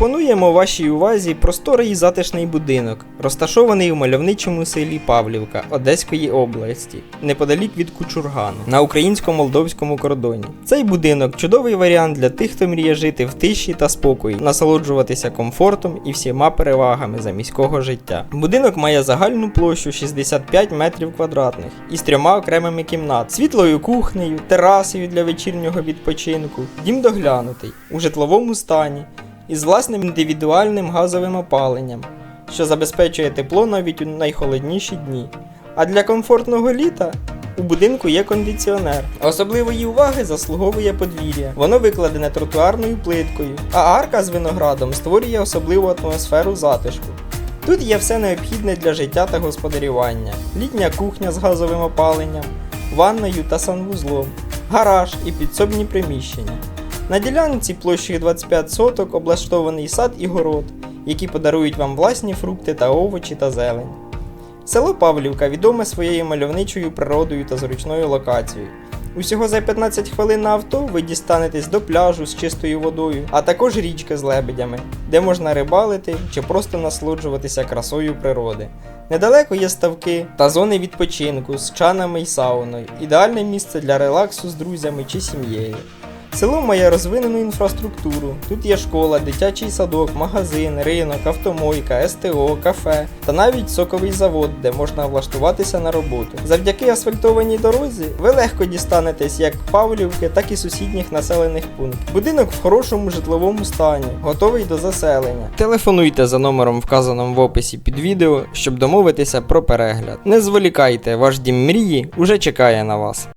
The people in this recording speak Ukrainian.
Пропонуємо вашій увазі просторий і затишний будинок, розташований у мальовничому селі Павлівка Одеської області, неподалік від Кучургану, на українсько-молдовському кордоні. Цей будинок чудовий варіант для тих, хто мріє жити в тиші та спокої, насолоджуватися комфортом і всіма перевагами заміського життя. Будинок має загальну площу 65 метрів квадратних із трьома окремими кімнат, світлою кухнею, терасою для вечірнього відпочинку, дім доглянутий у житловому стані із власним індивідуальним газовим опаленням, що забезпечує тепло навіть у найхолодніші дні. А для комфортного літа у будинку є кондиціонер. Особливої уваги заслуговує подвір'я. Воно викладене тротуарною плиткою, а арка з виноградом створює особливу атмосферу затишку. Тут є все необхідне для життя та господарювання: літня кухня з газовим опаленням, ванною та санвузлом, гараж і підсобні приміщення. На ділянці площею 25 соток облаштований сад і город, які подарують вам власні фрукти та овочі та зелень. Село Павлівка відоме своєю мальовничою природою та зручною локацією. Усього за 15 хвилин на авто ви дістанетесь до пляжу з чистою водою, а також річки з лебедями, де можна рибалити чи просто насолоджуватися красою природи. Недалеко є ставки та зони відпочинку з чанами й сауною, ідеальне місце для релаксу з друзями чи сім'єю. Село має розвинену інфраструктуру. Тут є школа, дитячий садок, магазин, ринок, автомойка, СТО, кафе та навіть соковий завод, де можна влаштуватися на роботу. Завдяки асфальтованій дорозі ви легко дістанетесь як Павлівки, так і сусідніх населених пунктів. Будинок в хорошому житловому стані, готовий до заселення. Телефонуйте за номером, вказаним в описі під відео, щоб домовитися про перегляд. Не зволікайте, ваш дім мрії уже чекає на вас.